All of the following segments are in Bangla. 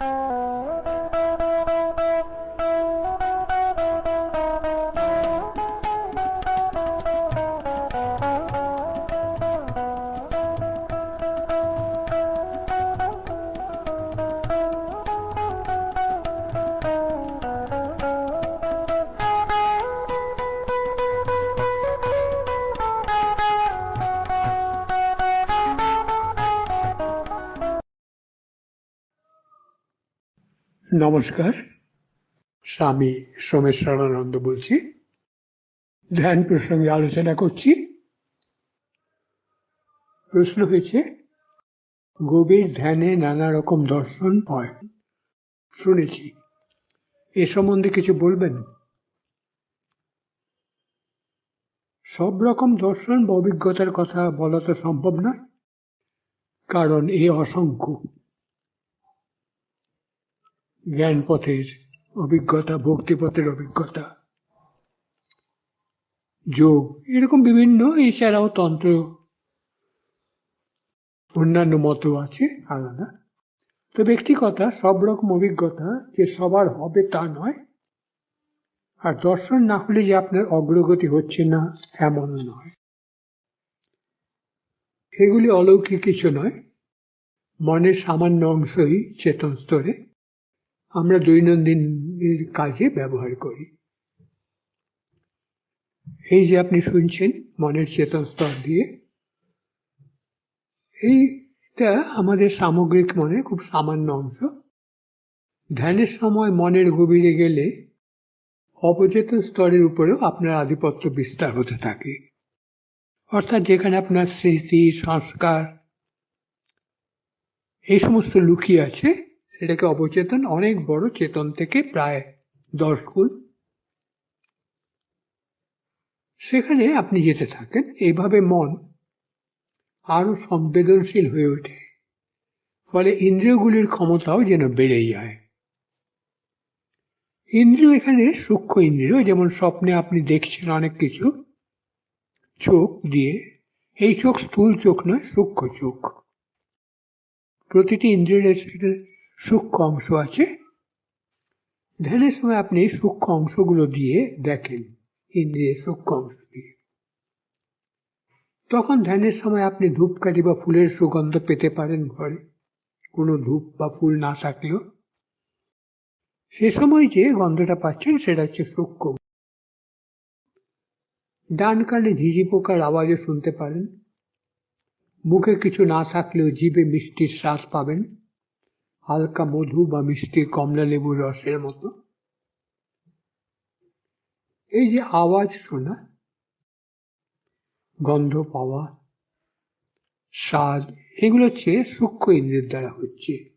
Uh... নমস্কার, স্বামী সোমেশ্বরানন্দ বলছি। ধ্যান প্রসঙ্গে আলোচনা করছি। প্রশ্ন হয়েছে, গভীর ধ্যানে নানা রকম দর্শন হয়। শুনেছি। এ সম্বন্ধে কিছু বলবেন? সব রকম দর্শন বা অভিজ্ঞতার কথা বলা তো সম্ভব নয়, কারণ এ অসংখ্য। জ্ঞান পথের অভিজ্ঞতা, ভক্তিপথের অভিজ্ঞতা, যোগ, এরকম বিভিন্ন এছাড়াও তন্ত্র অন্যান্য মতও আছে, আলাদা। তো ব্যক্তিগতা, সব রকম অভিজ্ঞতা যে সবার হবে তা নয়। আর দর্শন না হলে যে আপনার অগ্রগতি হচ্ছে না এমন নয়। এগুলি অলৌকিক কিছু নয়। মনের সামান্য অংশই চেতন স্তরে। আমরা দৈনন্দিনের কাজে ব্যবহার করি। এই যে আপনি শুনছেন মনের চেতন স্তর দিয়ে, এইটা আমাদের সামগ্রিক মনে খুব সামান্য অংশ। ধ্যানের সময় মনের গভীরে গেলে অবচেতন স্তরের উপরেও আপনার আধিপত্য বিস্তার হতে থাকে। অর্থাৎ যেখানে আপনার স্মৃতি, সংস্কার, এই সমস্ত লুকিয়ে আছে সেটাকে অবচেতন অনেক বড় চেতন থেকে প্রায় দশ গুণ। সেখানে আপনি যেতে থাকেন, এইভাবে মন আরও সংবেদনশীল হয়ে ওঠে, ফলে ইন্দ্রিয়গুলির ক্ষমতাও যেন বেড়ে যায়। ইন্দ্রিয় এখানে সূক্ষ্ম ইন্দ্রিয়, যেমন স্বপ্নে আপনি দেখছেন অনেক কিছু, চোখ দিয়ে। এই চোখ স্থূল চোখ নয়, সূক্ষ্ম চোখ। প্রতিটি ইন্দ্রিয়ের সূক্ষ্ম অংশ আছে। ধ্যানের সময় আপনি সূক্ষ্ম অংশগুলো দিয়ে দেখেন, ইন্দ্রিয়ের সূক্ষ্ম অংশ দিয়ে। তখন ধ্যানের সময় আপনি ধূপকাঠি বা ফুলের সুগন্ধ পেতে পারেন ঘরে। কোনো ধূপ বা ফুল না থাকলেও। সে সময় যে গন্ধটা পাচ্ছেন সেটা হচ্ছে সূক্ষ্ম। ডান কালে ঝিঝি পোকার আওয়াজও শুনতে পারেন। মুখে কিছু না থাকলেও জিভে মিষ্টির স্বাদ পাবেন। হালকা মধু বা মিষ্টি কমলা লেবুর রসের মতো। এই যে আওয়াজ শোনা, গন্ধ পাওয়া, স্বাদ, এগুলো হচ্ছে সূক্ষ্ম ইন্দ্রের দ্বারা হচ্ছে।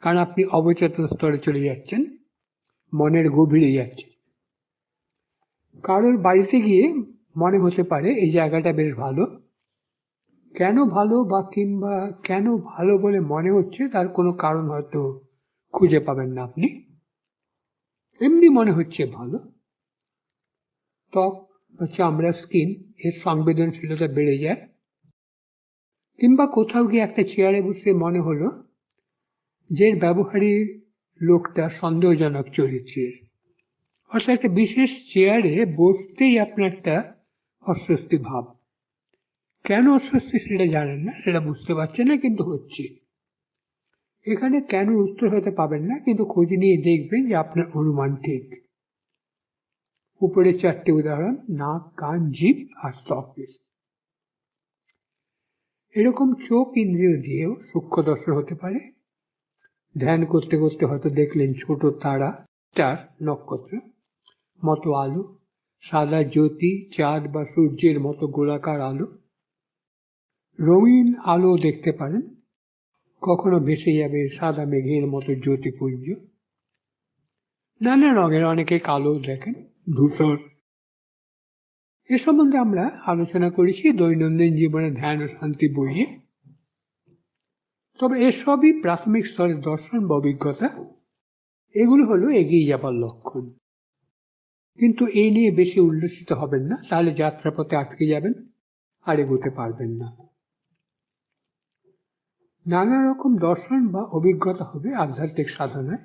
কারণ আপনি অবচেতন স্তরে চলে যাচ্ছেন, মনের গভীরে যাচ্ছেন। কারোর বাড়িতে গিয়ে মনে হতে পারে এই জায়গাটা বেশ ভালো কেন ভালো বা কিংবা কেন ভালো বলে মনে হচ্ছে, তার কোনো কারণ হয়তো খুঁজে পাবেন না আপনি। এমনি মনে হচ্ছে ভালো। ত্বক বা চামড়া স্কিন, এর সংবেদনশীলতা বেড়ে যায়। কিংবা কোথাও গিয়ে একটা চেয়ারে বসে মনে হলো যে ব্যবহারী লোকটা সন্দেহজনক চরিত্রের। অর্থাৎ একটা বিশেষ চেয়ারে বসতেই আপনার একটা অস্বস্তি ভাব। কেন অস্বস্তি সেটা জানেন না, সেটা বুঝতে পারছেন না, কিন্তু হচ্ছে। এখানে কেন উত্তর হতে পাবেন না, কিন্তু খোঁজ নিয়ে দেখবেন যে আপনার অনুমান ঠিক। উপরে চারটি উদাহরণ, নাক, কান, জিভ আর ত্বক এরকম চোখ ইন্দ্রিয় দিয়েও সূক্ষ্ম দর্শন হতে পারে। ধ্যান করতে করতে হয়তো দেখলেন ছোট তারা স্টার নক্ষত্র, মতো আলো, সাদা জ্যোতি, চাঁদ বা সূর্যের মতো গোলাকার আলো। রঙিন আলো দেখতে পারেন। কখনো ভেসে যাবে সাদা মেঘের মতো জ্যোতিপুঞ্জ। নানা রঙের অনেকে কালো দেখেন, ধূসর। এ সম্বন্ধে আমরা আলোচনা করেছি দৈনন্দিন জীবনে ধ্যান ও শান্তি বইয়ে। তবে এসবই প্রাথমিক স্তরের দর্শন বা অভিজ্ঞতা, এগুলো হলো এগিয়ে যাবার লক্ষণ। কিন্তু এই নিয়ে বেশি উল্লসিত হবেন না, তাহলে যাত্রাপথে আটকে যাবেন, আর এগোতে পারবেন না। নানা রকম দর্শন বা অভিজ্ঞতা হবে আধ্যাত্মিক সাধনায়।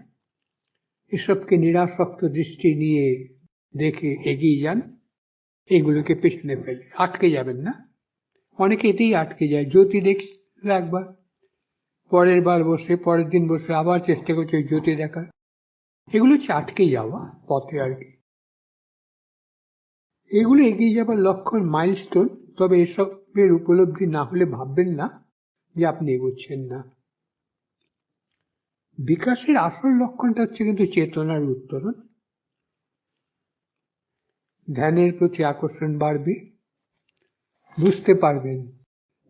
এসবকে নিরাসক্ত দৃষ্টি নিয়ে দেখে এগিয়ে যান। এগুলোকে পেছনে ফেলে, আটকে যাবেন না। অনেকে এতেই আটকে যায়। জ্যোতি দেখছিল একবার। পরের বার বসে, পরের দিন বসে আবার চেষ্টা করছে জ্যোতি দেখার। এগুলো হচ্ছে আটকে যাওয়া পথে আর কি। এগুলো এগিয়ে যাবার লক্ষণ মাইলস্টোন, তবে এসবের উপলব্ধি না হলে ভাববেন না। যে আপনি এগোচ্ছেন না। বিকাশের আসল লক্ষণটা হচ্ছে কিন্তু চেতনার উত্তরণ। ধ্যানের প্রতি আকর্ষণ বাড়বে। বুঝতে পারবেন,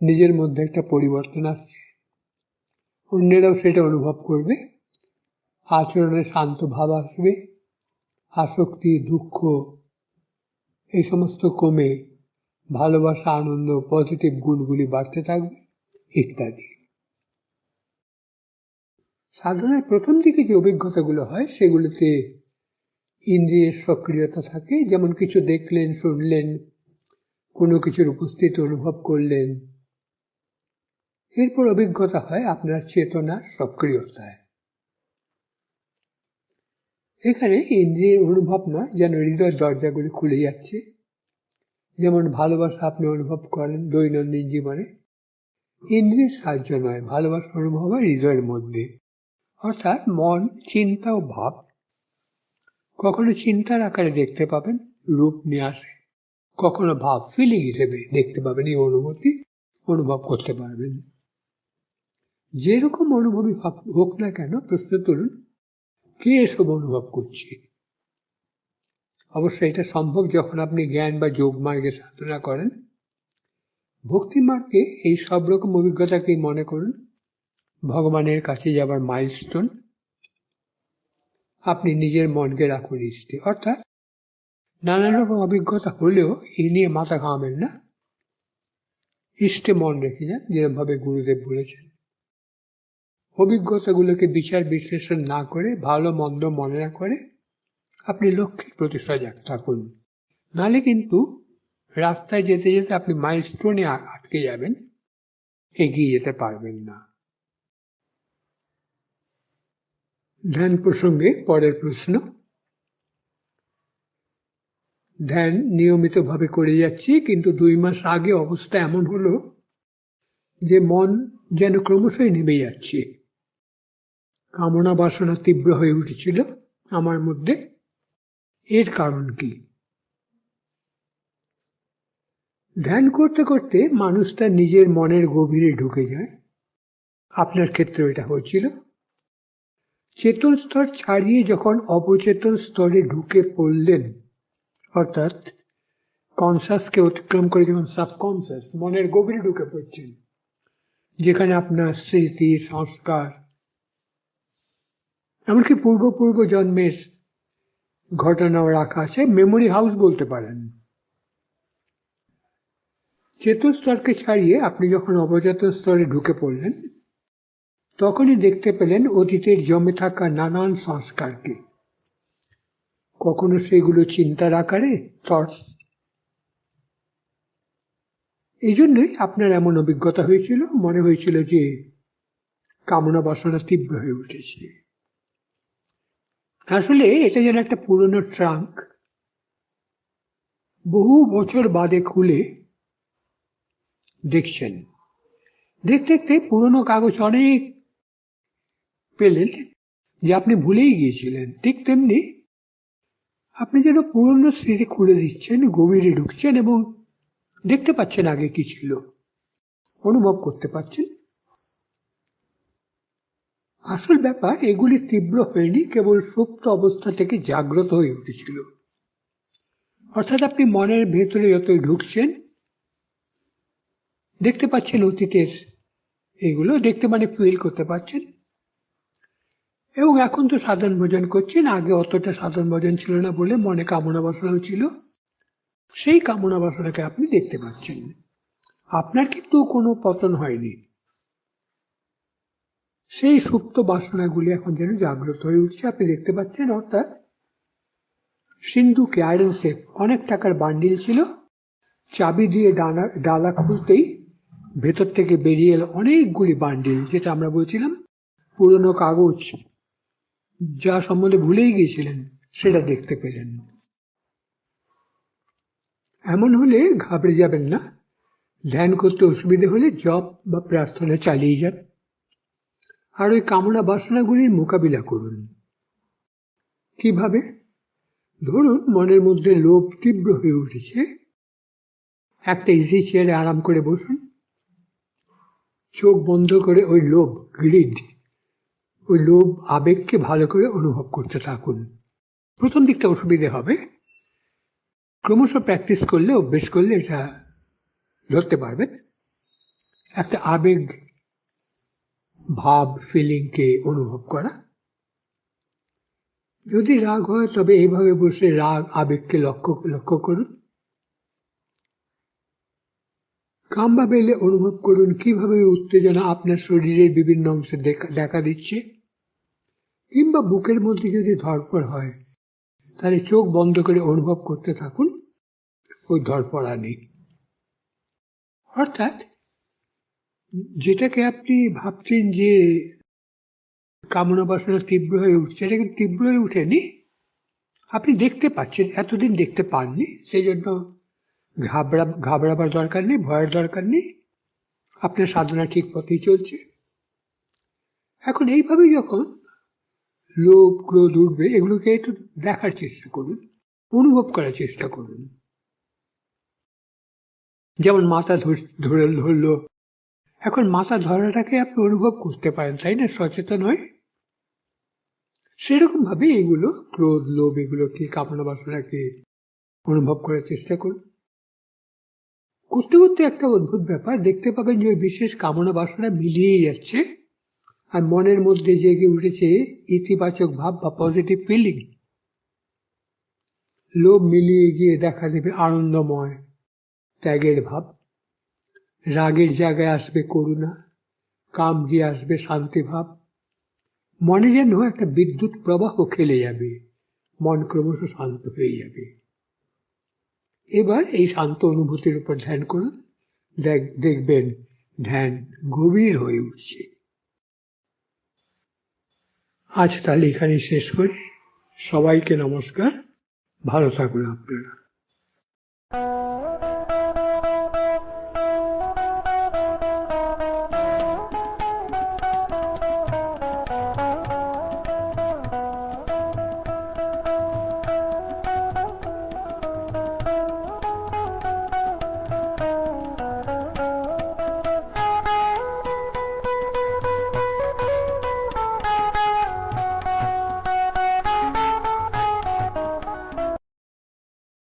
নিজের মধ্যে একটা পরিবর্তন আসছে। অন্যেরাও সেটা অনুভব করবে। আচরণে শান্ত ভাব আসবে। আসক্তি, দুঃখ, এই সমস্ত কমে ভালোবাসা, আনন্দ পজিটিভ গুণগুলি বাড়তে থাকবে। ইত্যাদি। সাধনার প্রথম দিকে যে অভিজ্ঞতাগুলো হয়, সেগুলোতে ইন্দ্রিয়ের সক্রিয়তা থাকে। যেমন কিছু দেখলেন, শুনলেন, কোনো কিছুর উপস্থিতি অনুভব করলেন। এরপর অভিজ্ঞতা হয় আপনার চেতনার সক্রিয়তায়। এখানে ইন্দ্রিয়ের অনুভব নয়, যেন হৃদয়ের দরজাগুলি খুলে যাচ্ছে। যেমন ভালোবাসা আপনি অনুভব করেন দৈনন্দিন জীবনে। ইন্দ্রিয়ের সাহায্য নয় ভালোবাসা অনুভব হয় হৃদয়ের মধ্যে। অর্থাৎ মন, চিন্তা ও ভাব কখনো চিন্তার আকারে দেখতে পাবেন, রূপ নিয়ে আসে। কখনো ভাব ফিলিং হিসেবে দেখতে পাবেন, এই অনুভূতি অনুভব করতে পারবেন। যেরকম অনুভবই হোক না কেন, প্রশ্ন তুলুন, কে এসব অনুভব করছে? অবশ্যই এটা সম্ভব যখন আপনি জ্ঞান বা যোগ মার্গে সাধনা করেন। ভক্তি মার্গে এই সব রকম অভিজ্ঞতাকেই মনে করুন? ভগবানের কাছে যাবার মাইলস্টোন আপনি নিজের মনকে রাখুন স্থির অর্থাৎ নানা রকম অভিজ্ঞতা হলেও এই নিয়ে মাথা ঘামেন না। ইষ্টে মন রেখে যান, যেরকমভাবে গুরুদেব বলেছেন। অভিজ্ঞতাগুলোকে বিচার বিশ্লেষণ না করে, ভালো, মন্দ মনে না করে, আপনি লক্ষ্যের প্রতি সজাগ থাকুন। নালে কিন্তু রাস্তায় যেতে যেতে আপনি মাইলস্টোনে আটকে যাবেন, এগিয়ে যেতে পারবেন না। ধ্যান প্রসঙ্গে পরের প্রশ্ন। ধ্যান নিয়মিতভাবে করে যাচ্ছি, কিন্তু দুই মাস আগে অবস্থা এমন হলো যে মন যেন ক্রমশই নেমে যাচ্ছে। কামনা বাসনা তীব্র হয়ে উঠেছিল আমার মধ্যে। এর কারণ কি? ধ্যান করতে করতে মানুষ তার নিজের মনের গভীরে ঢুকে যায়। আপনার ক্ষেত্রে এটা হয়েছিল। চেতন স্তর ছাড়িয়ে যখন অবচেতন স্তরে ঢুকে পড়লেন, অর্থাৎ কনসাসকে অতিক্রম করে যখন সাবকনসাস মনের গভীরে ঢুকে পড়ছেন, যেখানে আপনার স্মৃতি, সংস্কার, এমনকি পূর্ব জন্মের ঘটনাও রাখা আছে মেমোরি হাউস বলতে পারেন। চেতন স্তরকে ছাড়িয়ে আপনি যখন অবচেতন স্তরে ঢুকে পড়লেন, তখনই দেখতে পেলেন অতীতের জমে থাকা নানান সংস্কারকে। কখনো সেগুলো চিন্তার আকারে থটস এই জন্যই আপনার এমন অভিজ্ঞতা হয়েছিল, মনে হয়েছিল যে কামনা বাসনা তীব্র হয়ে উঠেছে। আসলে এটা যেন একটা পুরনো ট্রাঙ্ক। বহু বছর বাদে খুলে দেখছেন। দেখতে দেখতে পুরনো কাগজ অনেক পেলেন যে আপনি ভুলেই গিয়েছিলেন। ঠিক তেমনি আপনি যেন পুরনো স্মৃতি খুলে দিচ্ছেন, গভীরে ঢুকছেন এবং দেখতে পাচ্ছেন আগে কি ছিল, অনুভব করতে পারছেন আসল ব্যাপার, এগুলি তীব্র হয়নি, কেবল সুপ্ত অবস্থা থেকে জাগ্রত হয়ে উঠেছিল। অর্থাৎ আপনি মনের ভেতরে যতই ঢুকছেন দেখতে পাচ্ছেন অতীতের এগুলো, দেখতে মানে ফিল করতে পারছেন। এবং এখন তো সাধন ভোজন করছেন, আগে অতটা সাধন ভোজন ছিল না বলে মনে কামনা বাসনাও ছিল। সেই কামনা বাসনাকে আপনি দেখতে পাচ্ছেন। আপনার কিন্তু কোনো পতন হয়নি। সেই সুপ্ত বাসনাগুলি এখন যেন জাগ্রত হয়ে উঠছে। আপনি দেখতে পাচ্ছেন, অর্থাৎ সিন্ধুকে আয়রন সেফ অনেক টাকার বান্ডিল ছিল। চাবি দিয়ে ডানা, ডালা খুলতেই ভেতর থেকে বেরিয়ে এলো অনেকগুলি বান্ডিল, যেটা আমরা বলছিলাম পুরনো কাগজ। যা সম্বন্ধে ভুলেই গিয়েছিলেন, সেটা দেখতে পেলেন। এমন হলে ঘাবড়ে যাবেন না। ধ্যান করতে অসুবিধে হলে জপ বা প্রার্থনা চালিয়ে যান। আর ওই কামনা বাসনাগুলির মোকাবিলা করুন। কীভাবে? ধরুন, মনের মধ্যে লোভ তীব্র হয়ে উঠেছে। একটা ইজি চেয়ারে আরাম করে বসুন। চোখ বন্ধ করে ওই লোভ গ্রিড ওই লোভ আবেগকে ভালো করে অনুভব করতে থাকুন। প্রথম দিকটা অসুবিধে হবে। ক্রমশ প্র্যাকটিস করলে, অভ্যেস করলে এটা ধরতে পারবেন। একটা আবেগ, ভাব ফিলিংকে অনুভব করা। যদি রাগ হয়, তবে এইভাবে বসে রাগ, আবেগকে লক্ষ্য লক্ষ্য করুন। কাম্বা পেলে অনুভব করুন কীভাবে উত্তেজনা আপনার শরীরের বিভিন্ন অংশে দেখা দিচ্ছে। কিংবা বুকের মধ্যে যদি ধরপড় হয়, তাহলে চোখ বন্ধ করে অনুভব করতে থাকুন, ওই ধরপড়া নেই। অর্থাৎ যেটাকে আপনি ভাবছেন যে কামনা বাসনা তীব্র হয়ে উঠছে, এটা কিন্তু তীব্র হয়ে উঠেনি? আপনি দেখতে পাচ্ছেন, এতদিন দেখতে পাননি, সেই জন্য ঘাবড়া, ঘাবড়াবার দরকার নেই, ভয়ের দরকার নেই। আপনার সাধনা ঠিক পথেই চলছে। এখন এইভাবে যখন লোভ, ক্রোধ উঠবে এগুলোকে একটু দেখার চেষ্টা করুন, অনুভব করার চেষ্টা করুন। যেমন মাথা ধরে ধরলো। এখন মাথা ধরাটাকে আপনি অনুভব করতে পারেন, তাই না? সচেতন হয়ে। সেরকম ভাবে এগুলো ক্রোধ, লোভ এগুলোকে, কামনা বাসনাকে অনুভব করার চেষ্টা করুন। করতে করতে একটা অদ্ভুত ব্যাপার। দেখতে পাবেন যে ওই বিশেষ কামনা বাসনা মিলিয়ে যাচ্ছে। আর মনের মধ্যে জেগে উঠেছে ইতিবাচক ভাব বা পজিটিভ ফিলিং লোভ মিলিয়ে গিয়ে দেখা দেবে আনন্দময়, ত্যাগের ভাব। রাগের জায়গায় আসবে করুণা, কাম দিয়ে আসবে শান্তি ভাব। মনে যেন একটা বিদ্যুৎ প্রবাহ খেলে যাবে। মন ক্রমশ শান্ত হয়ে যাবে। এবার এই শান্ত অনুভূতির উপর ধ্যান করুন। দেখবেন ধ্যান গভীর হয়ে উঠছে। আজ তাহলে এখানে শেষ করি। সবাইকে নমস্কার। ভালো থাকুন আপনারা।